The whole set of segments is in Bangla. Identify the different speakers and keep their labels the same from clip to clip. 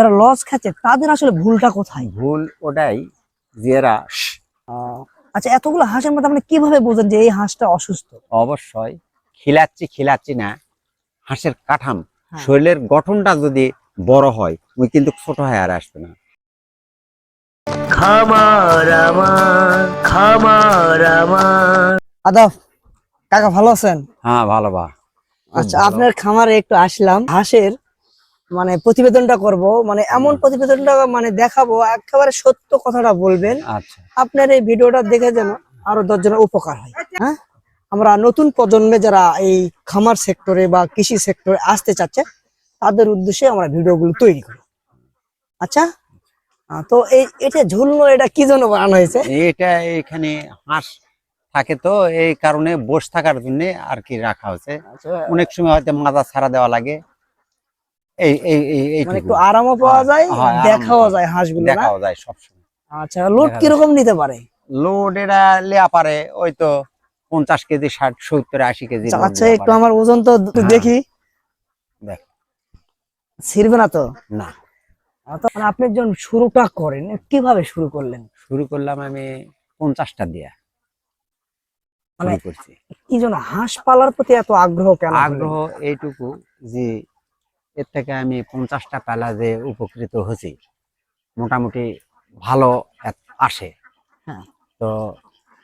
Speaker 1: যারা লস খাচ্ছে তাদের আসলে ভুলটা কোথায়?
Speaker 2: ভুল ওটাই যে এরা
Speaker 1: আচ্ছা এতগুলো হাঁসের মধ্যে আপনি কীভাবে বোঝেন যে এই হাঁসটা অসুস্থ?
Speaker 2: অবশ্যই খিলাচ্ছি খিলাচ্ছি না হাঁসের কাঠাম
Speaker 1: হ্যাঁ।
Speaker 2: শরীরের গঠনটা যদি বড় হয় ওই কিন্তু ছোট হয়ে আর আসবে না।
Speaker 1: খামার আমার খামার আমার। আদাব কাকা ভালো আছেন?
Speaker 2: হ্যাঁ ভালো বা।
Speaker 1: আচ্ছা আপনার খামারে একটু আসলাম হাঁসের মানে প্রতিবেদনটা করব। মানে এমন প্রতিবেদনটা মানে দেখাবো একেবারে সত্য কথাটা বলবেন।
Speaker 2: আচ্ছা।
Speaker 1: আপনার এই ভিডিওটা দেখে যেন আরও দশজনের উপকার হয় হ্যাঁ? আমরা নতুন প্রজন্মে যারা এই খামার সেক্টরে বা কৃষি সেক্টরে আসতে চাচ্ছে তাদের উদ্দেশ্যে আমরা ভিডিওগুলো তৈরি করি। আচ্ছা? তো এই এটা ঝুলনো এটা কি জন্য বানানো হয়েছে?
Speaker 2: এটা এখানে হাঁস থাকে তো এই কারণে বসে থাকার জন্য আর কি রাখা হয়েছে। অনেক সময় হয়তো মাজা ছাড়া দেওয়া লাগে। এই এই এই
Speaker 1: মানে একটু আরামও পাওয়া যায়
Speaker 2: হ্যাঁ,
Speaker 1: দেখাও যায় হাঁসগুলো
Speaker 2: দেখাও যায় সবসময়।
Speaker 1: আচ্ছা লোড কীরকম নিতে পারে?
Speaker 2: লোড এরা লেয়া পারে ওই তো পঞ্চাশ কেজি ষাট সত্তর আশি কেজি
Speaker 1: আচ্ছা একটু আমার ওজন তো
Speaker 2: হ্যাঁ।
Speaker 1: দেখি।
Speaker 2: দেখ।
Speaker 1: ছিড়বে না তো?
Speaker 2: না।
Speaker 1: আহ, তো মানে আপনি যখন শুরুটা করেন কীভাবে শুরু করলেন?
Speaker 2: শুরু করলাম আমি পঞ্চাশটা দিয়া।
Speaker 1: মানে
Speaker 2: করছি।
Speaker 1: কি জন্য হাঁস পালার প্রতি এত আগ্রহ কেন
Speaker 2: আগ্রহ এইটুকু যে এর থেকে আমি পঞ্চাশটা পেলা যে উপকৃত হয়েছি মোটামুটি ভালো আসে।
Speaker 1: হ্যাঁ।
Speaker 2: তো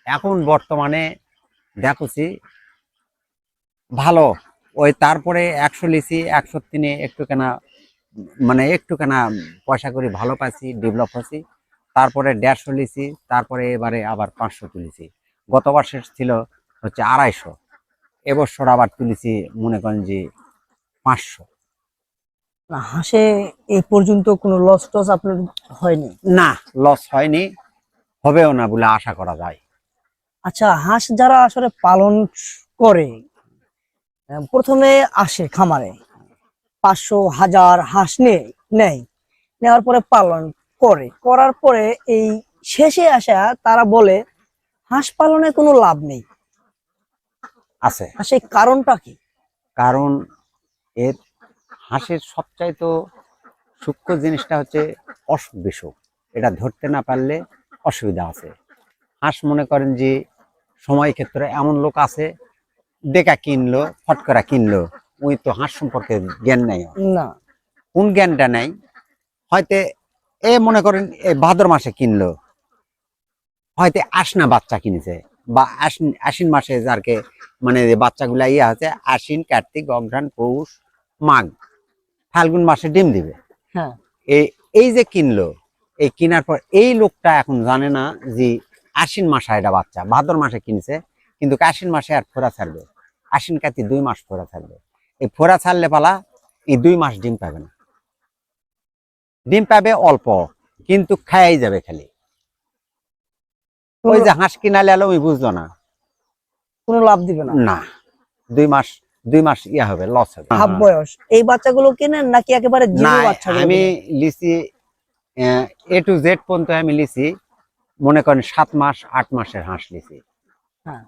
Speaker 2: এখন বর্তমানে দেখছি ভালো ওই তারপরে একশো লিছি একশো তিনে একটু কেনা মানে একটু কেনা পয়সা করে ভালো পাইছি ডেভেলপ হয়েছি। তারপরে দেড়শো লিছি তারপরে এবারে আবার পাঁচশো তুলেছি। গত বর্ষের ছিল হচ্ছে আড়াইশো এবছর আবার তুলেছি মনে করেন যে পাঁচশো।
Speaker 1: হাঁসে এই পর্যন্ত কোনো লস টস আপনার হয়নি?
Speaker 2: না লস হয়নি হবেও না বলে আশা করা যায়।
Speaker 1: আচ্ছা হাঁস যারা আসলে পালন করে প্রথমে আসে খামারে। পাঁচশো হাজার হাঁস নেই নেই নেওয়ার পরে পালন করে। করার পরে এই শেষে আসা তারা বলে হাঁস পালনে কোনো লাভ নেই।
Speaker 2: আছে।
Speaker 1: সেই কারণটা কি?
Speaker 2: কারণ এর হাঁসের সবচাইতে সূক্ষ্ম জিনিসটা হচ্ছে অসুখ বিসুখ। এটা ধরতে না পারলে অসুবিধা আছে। হাঁস মনে করেন যে সময় ক্ষেত্রে এমন লোক আছে দেখা কিনলো ফটকরা কিনলো ওই তো হাঁস সম্পর্কে জ্ঞান নাই।
Speaker 1: না।
Speaker 2: কোন জ্ঞানটা নাই? হয়তো এ মনে করেন এ ভাদ্র মাসে কিনলো হয়তো আশনা বাচ্চা কিনেছে বা আশ্বিন আশ্বিন মাসে যারকে মানে বাচ্চাগুলা ইয়ে আছে আশ্বিন কার্তিক অঘ্রাণ পৌষ মাঘ। ফাল্গুন মাসে ডিম দিবে।
Speaker 1: হ্যাঁ।
Speaker 2: এই এই যে কিনলো এই কেনার পর এই লোকটা এখন জানে না যে আশ্বিন মাসে এটা বাচ্চা ভাদ্র মাসে কিনছে কিন্তু আশ্বিন মাসে আর ফোরা ছাড়বে। আশ্বিন কার্তিক দুই মাস ফোরা ছাড়বে। এই ফোরা ছাড়লে পালা এই দুই মাস ডিম পাবে না। ডিম পাবে অল্প কিন্তু খায়াই যাবে খালি। ওই যে হাঁস কিনা লেলো ওই বুঝলো না।
Speaker 1: কোনো লাভ দিবে না?
Speaker 2: না দুই মাস দুই মাস ইয়া হবে লস হবে।
Speaker 1: হাফ বয়স। এই বাচ্চাগুলো কিনেন নাকি একেবারে জিরো বাচ্চা
Speaker 2: আমি লিছি এ টু জেড পর্যন্ত আমি লিছি মনে করেন সাত মাস আট মাসের হাঁস লিছি।
Speaker 1: হ্যাঁ।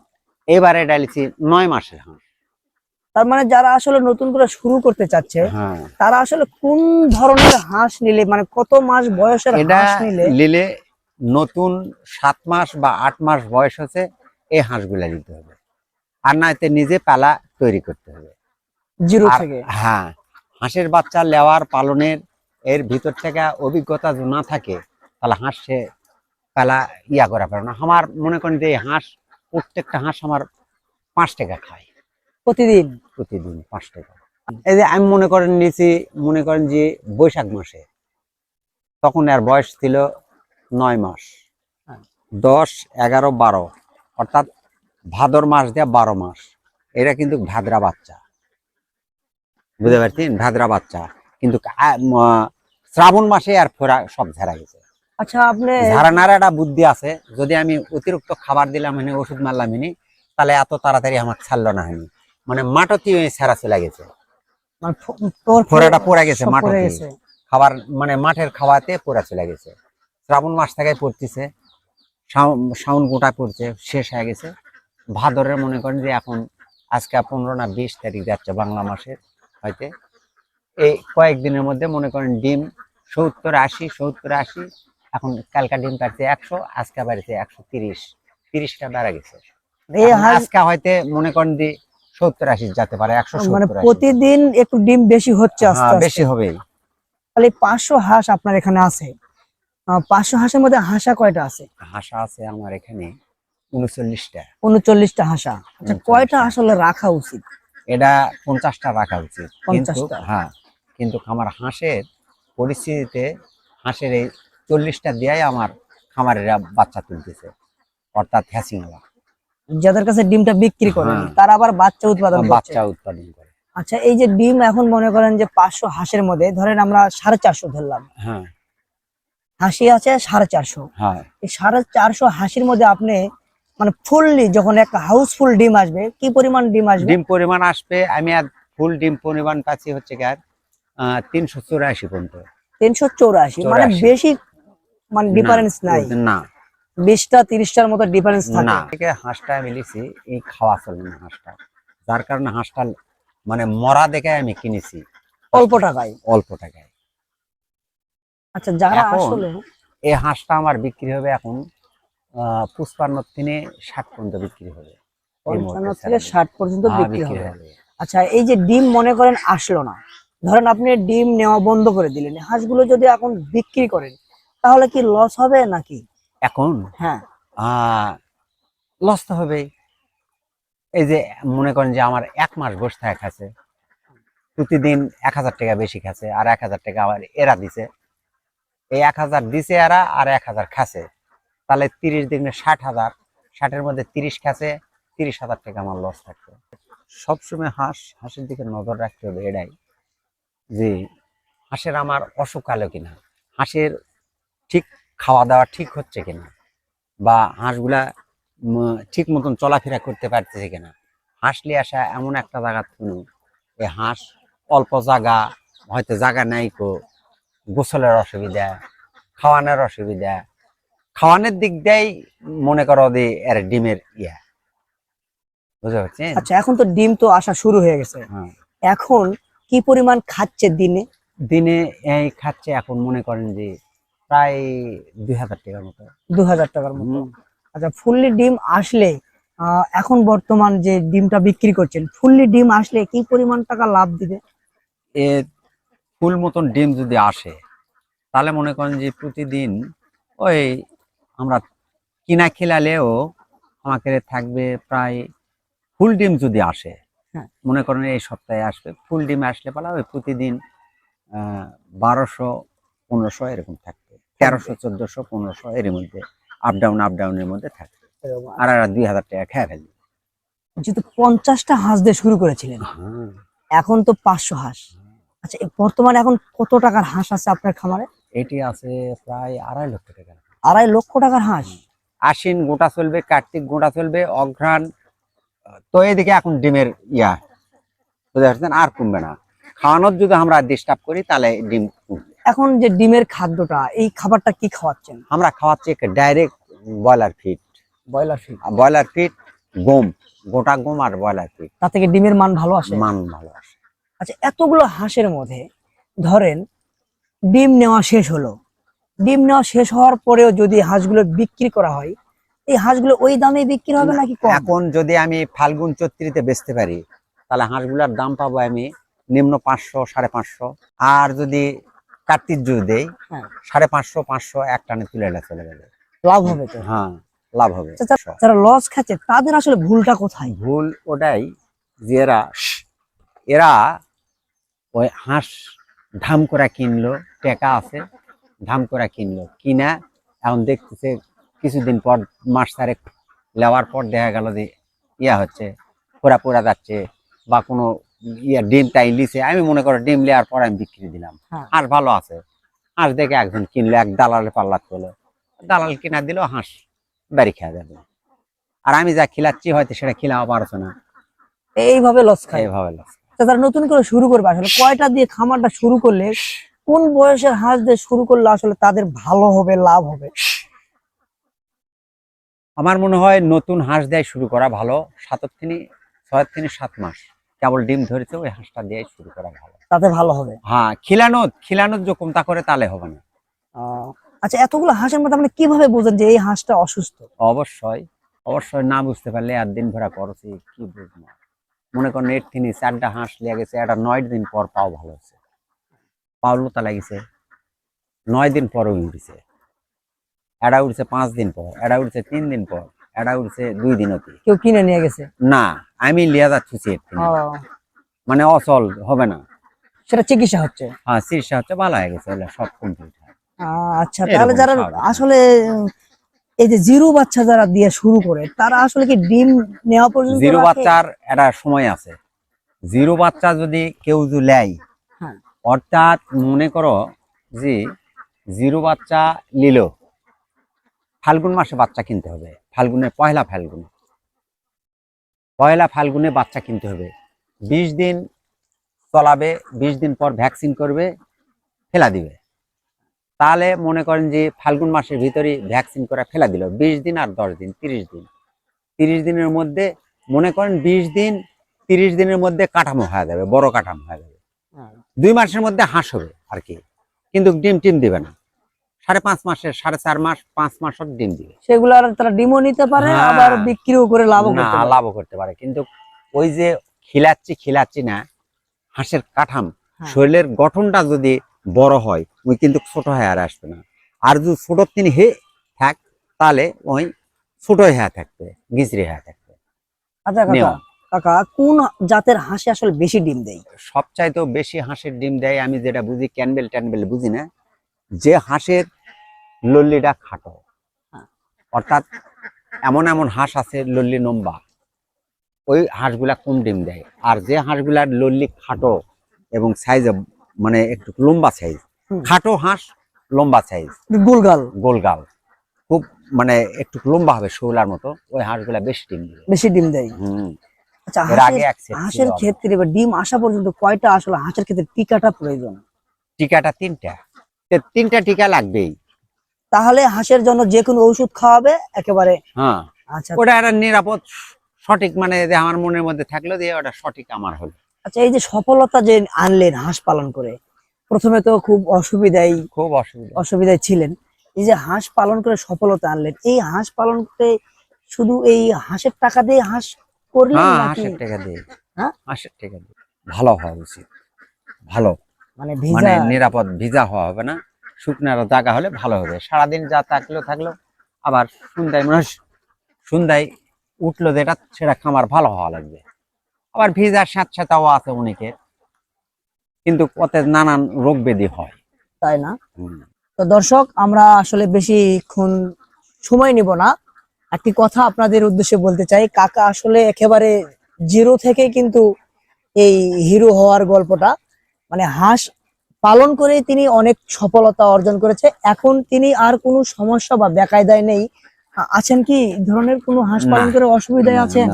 Speaker 2: এবারে এটা লিছি নয় মাসের হাঁস।
Speaker 1: তার মানে যারা আসলে নতুন করে শুরু করতে চাচ্ছে
Speaker 2: হ্যাঁ।
Speaker 1: তারা আসলে কোন ধরনের হাঁস নিলে মানে কত মাস বয়সের
Speaker 2: এটা
Speaker 1: হাঁস নিলে
Speaker 2: নিলে নতুন সাত মাস বা আট মাস বয়স হচ্ছে এই হাঁসগুলা নিতে হবে। আর না এতে নিজে পালা তৈরি করতে হবে।
Speaker 1: জিরো থেকে।
Speaker 2: হ্যাঁ হাঁসের বাচ্চা লেওয়ার পালনের এর ভিতর থেকে অভিজ্ঞতা না থাকে তাহলে হাঁস সে পালা ইয়া করা পারে না। আমার মনে করেন যে এই হাঁস প্রত্যেকটা হাঁস আমার পাঁচ টাকা খায়।
Speaker 1: প্রতিদিন?
Speaker 2: প্রতিদিন পাঁচ টাকা। এই যে আমি মনে করেন নিয়েছি মনে করেন যে বৈশাখ মাসে তখন এর বয়স ছিল নয় মাস।
Speaker 1: হ্যাঁ।
Speaker 2: দশ এগারো বারো অর্থাৎ ভাদর মাস দিয়ে বারো মাস। এরা কিন্তু ভাদ্রা বাচ্চা। বুঝতে পারছেন? ভাদ্রা বাচ্চা। কিন্তু শ্রাবণ মাসে আর ফোরা সব ঝাড়া গেছে।
Speaker 1: আচ্ছা আপনি
Speaker 2: ঝাড়ানার একটা বুদ্ধি আছে। যদি আমি অতিরিক্ত খাবার দিলাম মানে ওষুধ মারলাম এনে তাহলে এত তাড়াতাড়ি আমার ছাড়লো না হয়নি। মানে মাঠতি ছাড়া চলে গেছে।
Speaker 1: মানে ফো- তোর
Speaker 2: ফোড়াটা পড়ে গেছে মাঠে খাবার মানে মাঠের খাওয়াতে পড়া চলে গেছে। শ্রাবণ মাস থেকে পড়তেছে। শাউন গোটা পড়ছে শেষ হয়ে গেছে। ভাদরের মনে করেন যে এখন আজকে পনেরো না বিশ তারিখ যাচ্ছে বাংলা মাসের হয়তো। এই কয়েকদিনের মধ্যে মনে করেন ডিম সত্তর আশি সত্তর আশি এখন কালকা ডিম পাচ্ছে একশো আজকে বাড়িতে একশো তিরিশ। তিরিশটা বেড়া গেছে। আজকে হয়তো মনে করেন যে সত্তর আশি যেতে পারে একশো
Speaker 1: মানে প্রতিদিন একটু ডিম বেশি হচ্ছে
Speaker 2: হ্যাঁ, বেশি হবেই।
Speaker 1: তাহলে পাঁচশো হাঁস আপনার এখানে আছে। পাঁচশো হাঁসের মধ্যে হাঁসা কয়টা আছে?
Speaker 2: হাঁসা আছে আমার এখানে। উনচল্লিশটা।
Speaker 1: উনচল্লিশটা হাঁসা। আচ্ছা কয়টা আসলে রাখা উচিত?
Speaker 2: এটা পঞ্চাশটা রাখা উচিত। কিন্তু হ্যাঁ কিন্তু আমার হাঁসের পরিস্থিতিতে হাঁসের এই চল্লিশটা দিয়াই আমার খামারেরা বাচ্চা তুলতেছে অর্থাৎ হ্যাসিংলা।
Speaker 1: যাদের কাছে ডিমটা বিক্রি করেন
Speaker 2: হ্যাঁ।
Speaker 1: তারা আবার বাচ্চা উৎপাদন
Speaker 2: বাচ্চা উৎপাদন করে।
Speaker 1: আচ্ছা এই যে ডিম এখন মনে করেন যে পাঁচশো হাঁসের মধ্যে ধরেন আমরা সাড়ে চারশো ধরলাম।
Speaker 2: হ্যাঁ।
Speaker 1: হাসি আছে সাড়ে চারশো।
Speaker 2: হ্যাঁ।
Speaker 1: এই সাড়ে চারশো হাসির মধ্যে আপনি মানে ফুললি যখন একটা হাউসফুল ডিম আসবে কি পরিমাণ ডিম আসবে?
Speaker 2: ডিম পরিমাণ আসবে আমি আর ফুল ডিম পরিমাণ পাচ্ছি হচ্ছে কি আর তিনশো চুরাশি পর্যন্ত।
Speaker 1: তিনশো চৌরাশি মানে
Speaker 2: 84
Speaker 1: বেশি মানে ডিফারেন্স নাই।
Speaker 2: না।
Speaker 1: বিশটা তিরিশটার মতো ডিফারেন্স
Speaker 2: না।
Speaker 1: থাকে।
Speaker 2: থেকে হাঁসটা আমি লিছি এই খাওয়া চলবে না হাঁসটা। যার কারণে হাঁসটা মানে মরা দেখে আমি কিনেছি।
Speaker 1: অল্প টাকায়?
Speaker 2: অল্প টাকায়।
Speaker 1: আচ্ছা যারা আসলে
Speaker 2: এই হাঁসটা আমার বিক্রি হবে এখন পুষ্পান্ন থেকে ষাট পর্যন্ত বিক্রি হবে।
Speaker 1: পঞ্চান্ন থেকে ষাট পর্যন্ত বিক্রি হবে।
Speaker 2: হবে।
Speaker 1: আচ্ছা এই যে ডিম মনে করেন আসলো না ধরেন আপনি ডিম নেওয়া বন্ধ করে দিলেন হাঁসগুলো যদি এখন বিক্রি করেন তাহলে কি লস হবে নাকি?
Speaker 2: এখন?
Speaker 1: হ্যাঁ।
Speaker 2: লস তো হবেই। এই যে মনে করেন যে আমার এক মাস বসে থাকে খাচ্ছে প্রতিদিন এক হাজার টাকা বেশি খাচ্ছে আর এক হাজার টাকা আবার এরা দিছে। এই এক হাজার দিছে এরা আর এক হাজার খাচ্ছে। তাহলে তিরিশ দিনে ষাট হাজার। ষাটের মধ্যে তিরিশ খাচ্ছে, তিরিশ হাজার টাকা আমার লস থাকবে সবসময় হাঁস, হাঁসের দিকে নজর রাখতে হবে এটাই যে হাঁসের আমার অসুখ আলো কিনা, হাঁসের ঠিক খাওয়া দাওয়া ঠিক হচ্ছে কিনা, বা হাঁসগুলা ঠিক মতন চলাফেরা করতে পারতেছে কিনা। হাঁসলি আসা এমন একটা জায়গা শুনু এই হাঁস অল্প জায়গা হয়তো জায়গা নাই কো, গোসলের অসুবিধা, খাওয়ানোর অসুবিধা খাওয়ানোর দিক দিয়েই মনে করো যে এর ডিমের ইয়া। বুঝতে পারছেন
Speaker 1: আচ্ছা এখন তো ডিম তো আসা শুরু হয়ে গেছে।
Speaker 2: হ্যাঁ।
Speaker 1: এখন কি পরিমাণ খাচ্ছে দিনে?
Speaker 2: দিনে এই খাচ্ছে এখন মনে করেন যে প্রায় দুই হাজার টাকার মতো।
Speaker 1: দু হাজার টাকার মতো। আচ্ছা ফুললি ডিম আসলে এখন বর্তমান যে ডিমটা বিক্রি করছেন ফুললি ডিম আসলে কি পরিমাণ টাকা লাভ দিবে?
Speaker 2: এ ফুল মতন ডিম যদি আসে তাহলে মনে করেন যে প্রতিদিন ওই আমরা কিনা খেলালেও আমাকে থাকবে প্রায় ফুল ডিম যদি আসে
Speaker 1: হ্যাঁ।
Speaker 2: মনে করেন এই সপ্তাহে আসবে ফুল ডিম আসলে পালা ওই প্রতিদিন বারোশো পনেরোশো এরকম থাকবে তেরোশো চোদ্দশো পনেরোশো এর মধ্যে আপ ডাউন আপ ডাউনের মধ্যে থাকবে। আর আর দুই হাজার টাকা খেয়ে ফেলবে।
Speaker 1: যেহেতু পঞ্চাশটা হাঁস দিয়ে শুরু করেছিলেন
Speaker 2: হ্যাঁ।
Speaker 1: এখন তো পাঁচশো হাঁস। আচ্ছা বর্তমানে এখন কত টাকার হাঁস আছে আপনার খামারে?
Speaker 2: এটি আছে প্রায় আড়াই লক্ষ টাকা
Speaker 1: আড়াই লক্ষ টাকার হাঁস।
Speaker 2: আশ্বিন গোটা চলবে কার্তিক গোটা চলবে অঘ্রাণ তো এদিকে এখন ডিমের ইয়া। বুঝতে পারছেন? আর কমবে না। খাওয়ানোর যদি আমরা ডিস্টার্ব করি তাহলে ডিম
Speaker 1: এখন যে ডিমের খাদ্যটা এই খাবারটা কি খাওয়াচ্ছেন?
Speaker 2: আমরা খাওয়াচ্ছি direct broiler feed
Speaker 1: broiler feed
Speaker 2: broiler feed গম গোটা গম আর ব্রয়লার ফিট
Speaker 1: তা থেকে ডিমের মান ভালো আসে?
Speaker 2: মান ভালো আসে।
Speaker 1: আচ্ছা এতগুলো হাঁসের মধ্যে ধরেন ডিম নেওয়া শেষ হলো। ডিম নেওয়া শেষ হওয়ার পরেও যদি হাঁসগুলো বিক্রি করা হয় এই হাঁসগুলো ওই দামে বিক্রি হবে নাকি
Speaker 2: এখন যদি আমি ফাল্গুন চৈত্রিতে বেচতে পারি তাহলে হাঁসগুলোর দাম পাবো আমি নিম্ন পাঁচশো সাড়ে পাঁচশো। আর যদি কার্তিক যদি দেই
Speaker 1: হ্যাঁ।
Speaker 2: সাড়ে পাঁচশো পাঁচশো এক টানে তুলে চলে যাবে।
Speaker 1: লাভ হবে তো?
Speaker 2: হ্যাঁ লাভ হবে।
Speaker 1: আচ্ছা, যারা- যারা লস খাচ্ছে তাদের আসলে ভুলটা কোথায়?
Speaker 2: ভুল ওটাই যে এরা এরা ওই হাঁস ধাম করে কিনলো টেকা আছে ধাম করে কিনলো। কিনা এখন দেখতেছে কিছুদিন পর মাস চারেক নেওয়ার পর দেখা গেল যে ইয়া হচ্ছে পোড়া পোড়া যাচ্ছে বা কোনো ইয়া ডিম টাই লিছে। আমি মনে করো ডিম নেওয়ার পর আমি বিক্রি দিলাম। হাঁস ভালো আছে। হাঁস দেখে একজন কিনলো এক দালালে পাল্লাত পেল দালাল কিনা দিল হাঁস বাড়ি খাওয়া যাবে। আর আমি যা খিলাচ্ছি হয়তো সেটা খিলাও পারছ না।
Speaker 1: এইভাবে লস খায়।
Speaker 2: এইভাবে লস
Speaker 1: তা যারা নতুন করে শুরু করবে আসলে। কয়টা দিয়ে খামারটা শুরু করলে কোন বয়সের হাঁস দিয়ে শুরু করলে আসলে তাদের ভালো হবে লাভ হবে?
Speaker 2: আমার মনে হয় নতুন হাঁস দিয়ে শুরু করা ভালো। সাতের থেকে ছয়ের থেকে সাত মাস। কেবল ডিম ধরেছে ওই হাঁসটা দিয়ে শুরু করা ভালো।
Speaker 1: তাতে ভালো হবে?
Speaker 2: হ্যাঁ খিলানো খিলানো যখন তা করে তাহলে হবে না।
Speaker 1: আচ্ছা এতগুলো হাঁসের মধ্যে আপনি কীভাবে বোঝেন যে এই হাঁসটা অসুস্থ?
Speaker 2: অবশ্যই অবশ্যই না বুঝতে পারলে আর দিন ভরা করছি কি বুঝব? মনে করেন এর তিনি চারটা হাঁস লেগে গেছে এটা নয় দিন পর পাও ভালো হচ্ছে। পাও লতা লাগিছে। নয় দিন পর উঠেছে এরা উঠছে পাঁচ দিন পর এরা উঠছে তিন দিন পর এরা উঠছে দুই দিন অতি।
Speaker 1: কেউ কিনে নিয়ে গেছে?
Speaker 2: না আমি লিয়া যাচ্ছি মানে অচল হবে না।
Speaker 1: সেটা চিকিৎসা হচ্ছে?
Speaker 2: হ্যাঁ চিকিৎসা হচ্ছে ভালো হয়ে গেছে সব কমপ্লিট
Speaker 1: আচ্ছা তাহলে যারা আসলে এই যে জিরো বাচ্চা যারা দিয়ে শুরু করে তারা আসলে কি ডিম নেওয়া পর্যন্ত
Speaker 2: জিরো বাচ্চার একটা সময় আছে। জিরো বাচ্চা যদি কেউ যদি নেয়
Speaker 1: হ্যাঁ।
Speaker 2: অর্থাৎ মনে করো যে জিরো বাচ্চা নিল, ফাল্গুন মাসে বাচ্চা কিনতে হবে, ফাল্গুনের পয়লা ফাল্গুন। পয়লা ফাল্গুনে বাচ্চা কিনতে হবে। বিশ দিন চলাবে, বিশ দিন পর ভ্যাকসিন করবে, ফেলা দিবে। তাহলে মনে করেন যে ফাল্গুন মাসের ভিতরে ভ্যাকসিন করে ফেলা দিল। বিশ দিন আর দশ দিন, তিরিশ দিন। তিরিশ দিনের মধ্যে মনে করেন বিশ দিন, তিরিশ দিনের মধ্যে কাঠামো হয়ে যাবে, বড় কাঠামো হয়ে যাবে। দুই মাসের মধ্যে হাঁস হবে আর কি। কিন্তু ডিম টিম দিবে না। সাড়ে পাঁচ মাসের সাড়ে চার মাস পাঁচ মাসের ডিম দিবে।
Speaker 1: সেগুলার তারা ডিমও নিতে পারে। আবার বিক্রিও করে লাভও করতে
Speaker 2: লাভও করতে পারে। কিন্তু ওই যে খিলাচ্ছি খিলাচ্ছি না হাঁসের কাঠাম
Speaker 1: হ্যাঁ।
Speaker 2: শরীরের গঠনটা যদি বড় হয় ওই কিন্তু ছোট হয়ে আর আসবে না। আর যদি ছোট তিনি হে থাক তাহলে ওই ছোট হয়ে থাকবে গিচড়ি হয়ে থাকবে।
Speaker 1: আচ্ছা কাকা কোন জাতের হাঁসে আসলে বেশি ডিম দেয়?
Speaker 2: সবচাইতেও বেশি হাঁসের ডিম দেয় আমি যেটা বুঝি ক্যানবেল ট্যানবেল বুঝি না যে হাঁসের লল্লিটা খাটো।
Speaker 1: হ্যাঁ।
Speaker 2: অর্থাৎ এমন এমন হাঁস আছে লল্লি লম্বা ওই হাঁসগুলা কম ডিম দেয়। আর যে হাঁসগুলার লল্লি খাটো এবং সাইজ মানে একটু লম্বা সাইজ খাটো হাঁস লম্বা সাইজ
Speaker 1: গোলগাল।
Speaker 2: গোলগাল। খুব মানে একটু লম্বা হবে শৌলার মতো ওই হাঁসগুলা বেশি ডিম দিবে
Speaker 1: বেশি ডিম দেয়।
Speaker 2: হুম।
Speaker 1: আচ্ছা হাঁসের। ক্ষেত্রে বা ডিম আসা পর্যন্ত কয়টা আসলে হাঁসের ক্ষেত্রে টিকাটা প্রয়োজন?
Speaker 2: টিকাটা তিনটা। তিনটা টিকা লাগবেই।
Speaker 1: তাহলে হাঁসের জন্য যে কোনো ঔষধ খাওয়াবে একেবারে
Speaker 2: হ্যাঁ।
Speaker 1: আচ্ছা।
Speaker 2: ওটা একটা নিরাপদ সঠিক মানে যে আমার মনের মধ্যে থাকল দিয়ে ওটা সঠিক আমার হলো।
Speaker 1: আচ্ছা এই যে সফলতা যে আনলেন হাঁস পালন করে প্রথমে তো খুব অসুবিধাই
Speaker 2: খুব অসুবিধা।
Speaker 1: অসুবিধায় ছিলেন। এই যে হাঁস পালন করে সফলতা আনলেন এই হাঁস পালন করে শুধু এই হাঁসের টাকা দিয়ে হাঁস করলেন
Speaker 2: হ্যাঁ
Speaker 1: নাকি
Speaker 2: হাঁসের টাকা দিয়ে।
Speaker 1: হ্যাঁ?
Speaker 2: হাঁসের টাকা দিয়ে। ভালো হওয়া উচিত। ভালো।
Speaker 1: মানে
Speaker 2: মানে নিরাপদ ভিজা হওয়া হবে না। শুকনার জায়গা হলে ভালো হবে। সারাদিন যা থাকল থাকল আবার সন্ধ্যায় মনে সন্ধ্যায় উঠল যেটা সেটা খামার ভালো হওয়া লাগবে। আবার ভিজার সাথে সাথেও আছে অনেকের। কিন্তু ওতে নানান রোগ ব্যাধি হয়।
Speaker 1: তাই না? তো দর্শক আমরা আসলে বেশিক্ষণ সময় নিব না। একটি কথা আপনাদের উদ্দেশ্যে বলতে চাই কাকা আসলে একেবারে জিরো থেকে কিন্তু এই হিরো হওয়ার গল্পটা। মানে হাঁস পালন করে তিনি অনেক সফলতা অর্জন করেছে এখন তিনি আর কোনো সমস্যা বা বেকায়দায় নেই। আছেন কি ধরনের কোনো হাঁস পালন করে অসুবিধায় আছেন।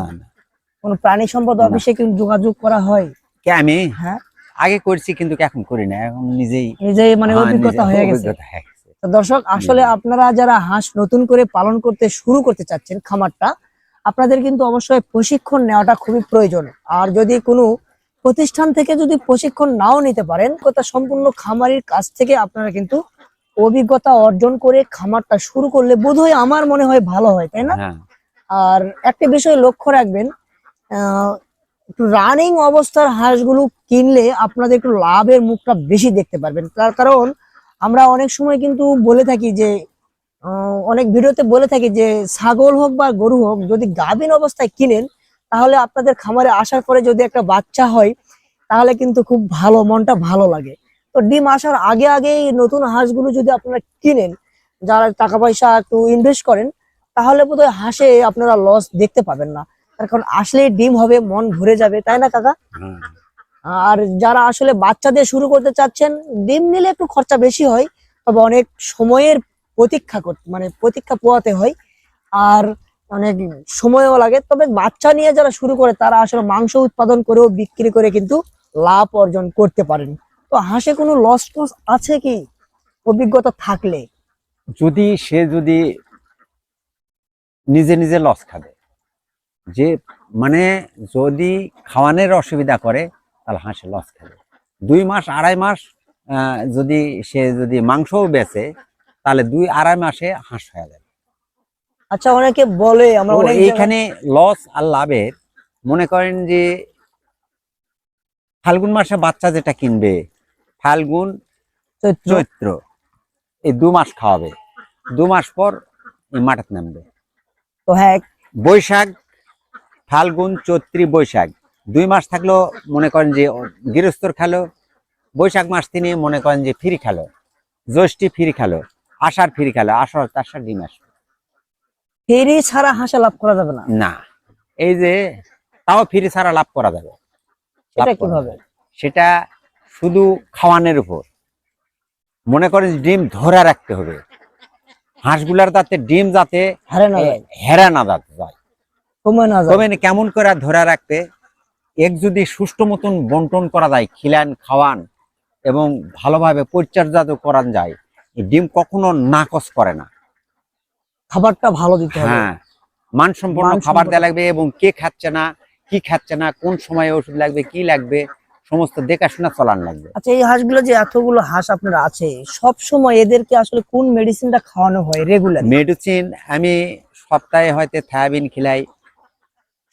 Speaker 1: কোনো প্রাণী সম্পদ অফিসে কিন্তু যোগাযোগ করা হয়?
Speaker 2: কে আমি?
Speaker 1: হ্যাঁ।
Speaker 2: আগে করছি কিন্তু এখন করি না এখন নিজেই
Speaker 1: নিজেই মানে
Speaker 2: হ্যাঁ,
Speaker 1: অভিজ্ঞতা হয়ে গেছে। তো দর্শক আসলে আপনারা যারা হাঁস নতুন করে পালন করতে শুরু করতে চাচ্ছেন খামারটা আপনাদের কিন্তু অবশ্যই প্রশিক্ষণ নেওয়াটা খুবই প্রয়োজন। আর যদি কোনো প্রতিষ্ঠান থেকে যদি প্রশিক্ষণ নাও নিতে পারেন কথা সম্পূর্ণ খামারির কাছ থেকে আপনারা কিন্তু অভিজ্ঞতা অর্জন করে খামারটা শুরু করলে বোধহয় আমার মনে হয় ভালো হয় তাই না?
Speaker 2: হ্যাঁ।
Speaker 1: আর একটা বিষয় লক্ষ্য রাখবেন আহ, রানিং অবস্থার হাঁসগুলো কিনলে আপনাদের একটু লাভের মুখটা বেশি দেখতে পারবেন। তার কারণ আমরা অনেক সময় কিন্তু বলে থাকি যে অনেক ভিডিওতে বলে থাকি যে, ছাগল হোক বা গরু হোক, যদি গাভীন অবস্থায় কিনেন, তাহলে আপনাদের খামারে আসার পরে যদি একটা বাচ্চা হয়, তাহলে কিন্তু খুব ভালো, মনটা ভালো লাগে। তো ডিম আসার আগে আগেই নতুন হাঁসগুলো যদি আপনারা কিনেন, যারা টাকা পয়সা একটু ইনভেস্ট করেন, তাহলে বোধহয় হাঁসে আপনারা লস দেখতে পাবেন না। কারণ আসলে ডিম হবে, মন ভরে যাবে, তাই না কাকা?
Speaker 2: হ্যাঁ।
Speaker 1: আর যারা আসলে বাচ্চা দিয়ে শুরু করতে চাচ্ছেন ডিম নিলে একটু খরচা বেশি হয়, তবে অনেক সময়ের প্রতীক্ষা করতে মানে প্রতীক্ষা পোয়াতে হয়। আর অনেক সময়ও লাগে, তবে বাচ্চা নিয়ে যারা শুরু করে, তারা আসলে মাংস উৎপাদন করেও বিক্রি করে কিন্তু লাভ অর্জন করতে পারেন। তো হাঁসে কোনো লস টস আছে কি? অভিজ্ঞতা থাকলে।
Speaker 2: যদি সে যদি নিজে নিজে লস খাবে, যে মানে যদি খাওয়ানোর অসুবিধা করে তাহলে হাঁসে লস খাবে দুই মাস আড়াই মাস আহ, যদি সে যদি মাংসও বেচে তাহলে দুই আড়াই মাসে হাঁস হয়ে যাবে।
Speaker 1: আচ্ছা অনেকে বলে আমরা
Speaker 2: এইখানে লস আর লাভের মনে করেন যে ফাল্গুন মাসে বাচ্চা যেটা কিনবে ফাল্গুন
Speaker 1: চৈত্র
Speaker 2: এই দু মাস খাওয়াবে। দু মাস পর এই মাঠে নামবে।
Speaker 1: তো হ্যাঁ
Speaker 2: বৈশাখ ফাল্গুন চৈত্রী বৈশাখ দুই মাস থাকলেও মনে করেন যে গৃহস্থর খেলো বৈশাখ মাস তিনি মনে করেন যে ফ্রি খেলো জ্যৈষ্ঠী ফ্রি খেলো আষাঢ় ফ্রি খেলো আষাঢ় তাষাঢ় ডিম আসবে
Speaker 1: ফেরি ছাড়া হাঁসা লাভ করা যাবে না?
Speaker 2: না এই যে তাও ফ্রি ছাড়া লাভ করা যাবে।
Speaker 1: সেটা কীভাবে?
Speaker 2: সেটা শুধু খাওয়ানোর উপর। মনে করেন ডিম ধরে রাখতে হবে। হাঁসগুলার যাতে ডিম যাতে
Speaker 1: হারে না
Speaker 2: হেরা না যাতে যায়।
Speaker 1: কমে না
Speaker 2: কেমন করে ধরে রাখতে? এক যদি সুষ্ঠু মতন বন্টন করা যায় খিলান খাওয়ান এবং ভালোভাবে পরিচর্যা তো করান যায় ডিম কখনো নাকচ করে না।
Speaker 1: খাবারটা ভালো দিতে হবে।
Speaker 2: হ্যাঁ মানসম্পন্ন
Speaker 1: মানসম্পন্ন-
Speaker 2: খাবার দেওয়া লাগবে এবং কে খাচ্ছে না কি খাচ্ছে না কোন সময়ে ওষুধ লাগবে কি লাগবে সমস্ত দেখাশোনা চলান লাগবে।
Speaker 1: আচ্ছা এই হাঁসগুলো যে এতগুলো হাঁস আপনার আছে সব সময় এদেরকে আসলে কোন মেডিসিনটা খাওয়ানো হয় রেগুলার
Speaker 2: মেডিসিন আমি সপ্তাহে হয়তো থায়াবিন খিলাই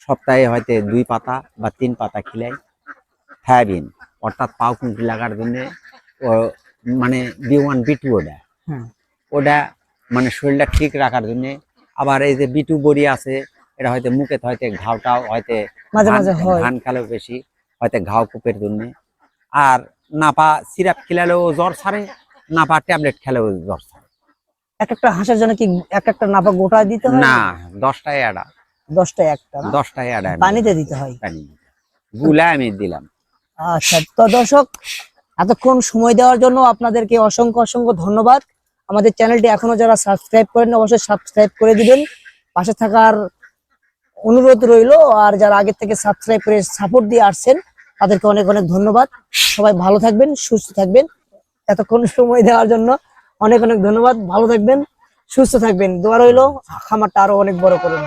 Speaker 2: সপ্তাহে হয়তো দুই পাতা বা তিন পাতা খিলাই থায়াবিন অর্থাৎ পাও কুঁকি লাগার জন্য মানে বি ওয়ান বি টু ওটা।
Speaker 1: হ্যাঁ।
Speaker 2: ওটা মানে শরীরটা ঠিক রাখার জন্য। আবার এই যে বিটু বড়ি আছে এটা হয়তো মুখে হয়তো ঘাওটাও হয়তো
Speaker 1: মাঝে
Speaker 2: ধান-
Speaker 1: মাঝে
Speaker 2: ধান খেলেও বেশি হয়তো ঘাও কূপের জন্য। আর নাপা সিরাপ খেলালেও জ্বর ছাড়ে নাপা ট্যাবলেট খেলেও জ্বর ছাড়ে।
Speaker 1: এক একটা হাঁসের জন্য কি এক একটা নাপা গোটা দিতে
Speaker 2: না দশটায় এডা
Speaker 1: দশটা একটা?
Speaker 2: দশটায়
Speaker 1: পানিতে দিতে হয়।
Speaker 2: গুলা আমি দিলাম।
Speaker 1: আচ্ছা তো দর্শক এতক্ষণ সময় দেওয়ার জন্য আপনাদেরকে অসংখ্য অসংখ্য ধন্যবাদ। আমাদের চ্যানেলটি এখনও যারা সাবস্ক্রাইব করেন অবশ্যই সাবস্ক্রাইব করে দিবেন। পাশে থাকার অনুরোধ রইল আর যারা আগে থেকে সাবস্ক্রাইব করে সাপোর্ট দিয়ে আসছেন তাদেরকে অনেক অনেক ধন্যবাদ। সবাই ভালো থাকবেন সুস্থ থাকবেন। এতক্ষণ সময় দেওয়ার জন্য অনেক অনেক ধন্যবাদ। ভালো থাকবেন সুস্থ থাকবেন। দোয়া রইল খামারটা আরও অনেক বড় করুন।